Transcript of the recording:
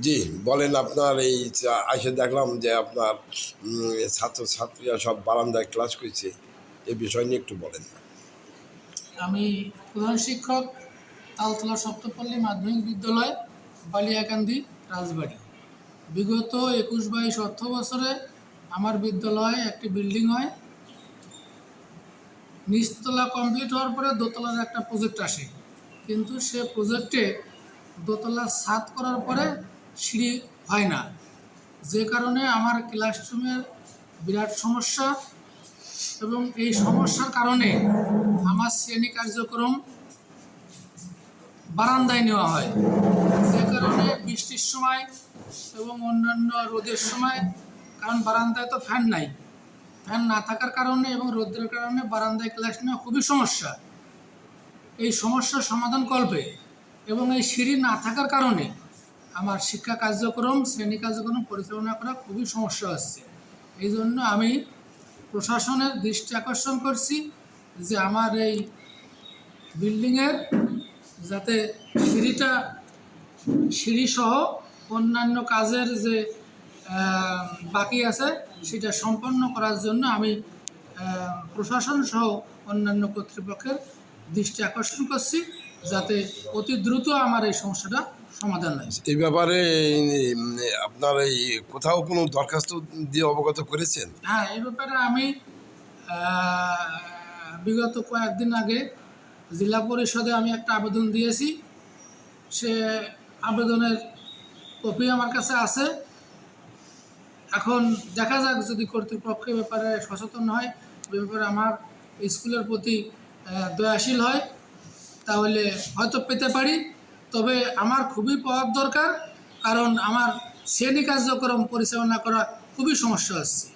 জি বলেন আপনার এই এসে দেখলাম যে আপনার উম, ছাত্র ছাত্রীরা সব বারান্দায় ক্লাস করছে এ বিষয় নিয়ে একটু বলেন। আমি প্রধান শিক্ষক তালতলা সপ্তপল্লী মাধ্যমিক বিদ্যালয় বালিয়াকান্দি রাজবাড়ি। বিগত একুশ বাইশ অর্থ বছরে আমার বিদ্যালয়ে একটি বিল্ডিং হয়। নিচতলা কমপ্লিট হওয়ার পরে দোতলার একটা প্রজেক্ট আসে। কিন্তু সে প্রজেক্টে দোতলা ছাদ করার পরে সিঁড়ি হয় না। যে কারণে আমার ক্লাসরুমের বিরাট সমস্যা এবং এই সমস্যার কারণে আমার শ্রেণি কার্যক্রম বারান্দায় নেওয়া হয়। যে কারণে বৃষ্টির সময় এবং অন্যান্য রোদের সময়, কারণ বারান্দায় তো ফ্যান নাই। ফ্যান না থাকার কারণে এবং রোদের কারণে বারান্দায় ক্লাস নেওয়া খুবই সমস্যা। এই সমস্যার সমাধান কল্পে এবং এই সিঁড়ি না থাকার কারণে আমার শিক্ষা কার্যক্রম, শ্রেণি কার্যক্রম পরিচালনা করা খুবই সমস্যা হচ্ছে। এই জন্য আমি প্রশাসনের দৃষ্টি আকর্ষণ করছি যে আমার এই বিল্ডিংয়ের যাতে সিঁড়িটা, সিঁড়িসহ অন্যান্য কাজের যে বাকি আছে, সেটা সম্পন্ন করার জন্য আমি প্রশাসন সহ অন্যান্য কর্তৃপক্ষের দৃষ্টি আকর্ষণ করছি, যাতে অতি দ্রুত আমার এই সমস্যাটা সমাধান হয় এই ব্যাপারে আপনার এই কোথাও কোনো দরখাস্ত দিয়ে অবগত করেছেন? হ্যাঁ এই ব্যাপারে আমি বিগত কয়েকদিন আগে জেলা পরিষদে আমি একটা আবেদন দিয়েছি। সে আবেদনের কপি আমার কাছে আছে। এখন দেখা যাক যদি কর্তৃপক্ষ ব্যাপারে সচেতন হয় ব্যাপারে আমার স্কুলের প্রতি দয়াশীল হয় তাহলে হয়তো পেতে পারি। তবে আমার খুবই পাওয়ার দরকার কারণ আমার শ্রেণি কার্যক্রম পরিচালনা করা খুবই সমস্যা হচ্ছে।